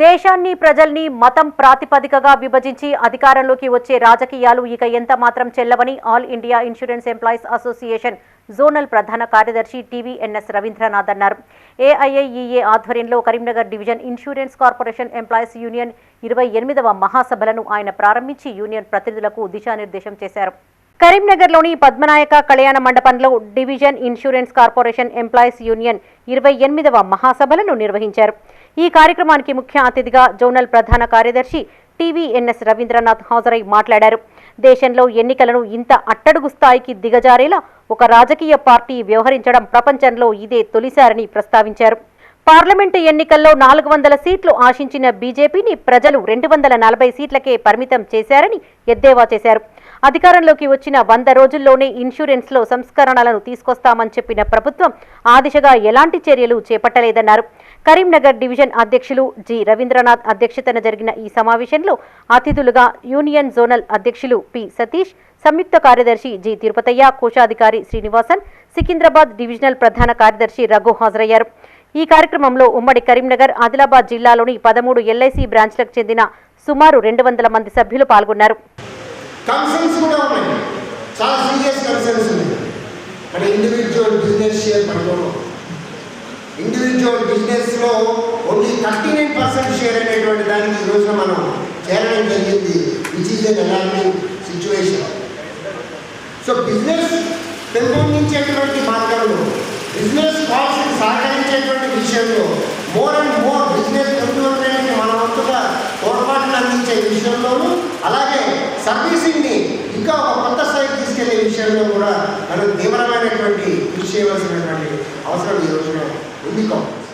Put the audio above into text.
దేశాన్ని ప్రజల్ని మతం ప్రాతిపదికగా విభజించి అధికారంలోకి వచ్చే రాజకీయాలు ఇక ఎంత మాత్రం చెల్లవని all India insurance employees association zonal ప్రధాన కార్యదర్శి టీవీఎన్ఎస్ రవీంద్రనాథ్ అన్నారు. ఏఐఐఈఏ ఆధ్వర్యంలో Karimnagar division insurance corporation employees union ఇరవై ఎనిమిదవ మహాసభలను ఆయన ప్రారంభించి యూనియన్ ప్రతినిధులకు దిశానిర్దేశం చేశారు. కరీంనగర్లోని పద్మనాయక కళ్యాణ మండపంలో division insurance corporation employees union ఇరవై ఎనిమిదవ మహాసభలను నిర్వహించారు. ఈ కార్యక్రమానికి ముఖ్య అతిథిగా జోనల్ ప్రధాన కార్యదర్శి టీవీఎన్ఎస్ రవీంద్రనాథ్ హాజరై మాట్లాడారు. దేశంలో ఎన్నికలను ఇంత అట్టడుగు స్థాయికి దిగజారేలా ఒక రాజకీయ పార్టీ వ్యవహరించడం ప్రపంచంలో ఇదే తొలిసారని ప్రస్తావించారు. పార్లమెంటు ఎన్నికల్లో నాలుగు వందల సీట్లు ఆశించిన బీజేపీని ప్రజలు రెండు వందల నలభై సీట్లకే పరిమితం చేశారని ఎద్దేవా చేశారు. అధికారంలోకి వచ్చిన వంద రోజుల్లోనే ఇన్సూరెన్స్లో సంస్కరణలను తీసుకొస్తామని చెప్పిన ప్రభుత్వం ఆ దిశగా ఎలాంటి చర్యలు చేపట్టలేదన్నారు. కరీంనగర్ డివిజన్ అధ్యక్షులు జి. రవీంద్రనాథ్ అధ్యక్షతన జరిగిన ఈ సమావేశంలో అతిథులుగా యూనియన్ జోనల్ అధ్యక్షులు పి. సతీష్ సంయుక్త కార్యదర్శి జి. తిరుపతయ్య కోశాధికారి శ్రీనివాసన్ సికింద్రాబాద్ డివిజనల్ ప్రధాన కార్యదర్శి రఘు హాజరయ్యారు. ఈ కార్యక్రమంలో ఉమ్మడి కరీంనగర్ ఆదిలాబాద్ జిల్లాలోని పదమూడు ఎల్ఐసి బ్రాంచ్లకు చెందిన సుమారు రెండు వందల మంది సభ్యులు పాల్గొన్నారు. కన్సర్న్స్ కూడా ఉన్నాయి. చాలా సీరియస్ కన్సర్న్స్ ఉన్నాయి మన ఇండివిజువల్ బిజినెస్ షేర్ పడుకోవడం ఇండివిజువల్ బిజినెస్లో only thirty nine percent share అనేటువంటి దానికి ఈ రోజున మనం చేరడం జరిగింది. Which is an alarming situation so business పెంపొందించేటువంటి మార్గంలో బిజినెస్ కాల్స్ని సహకరించేటువంటి అందించే విషయంలోనూ అలాగే సర్వీసింగ్ని ఇంకా ఒక కొత్త స్థాయికి తీసుకెళ్ళే విషయంలో కూడా మనం తీవ్రమైనటువంటి కృషి చేయవలసినటువంటి అవసరం ఈ రోజున ఉంది కాబట్టి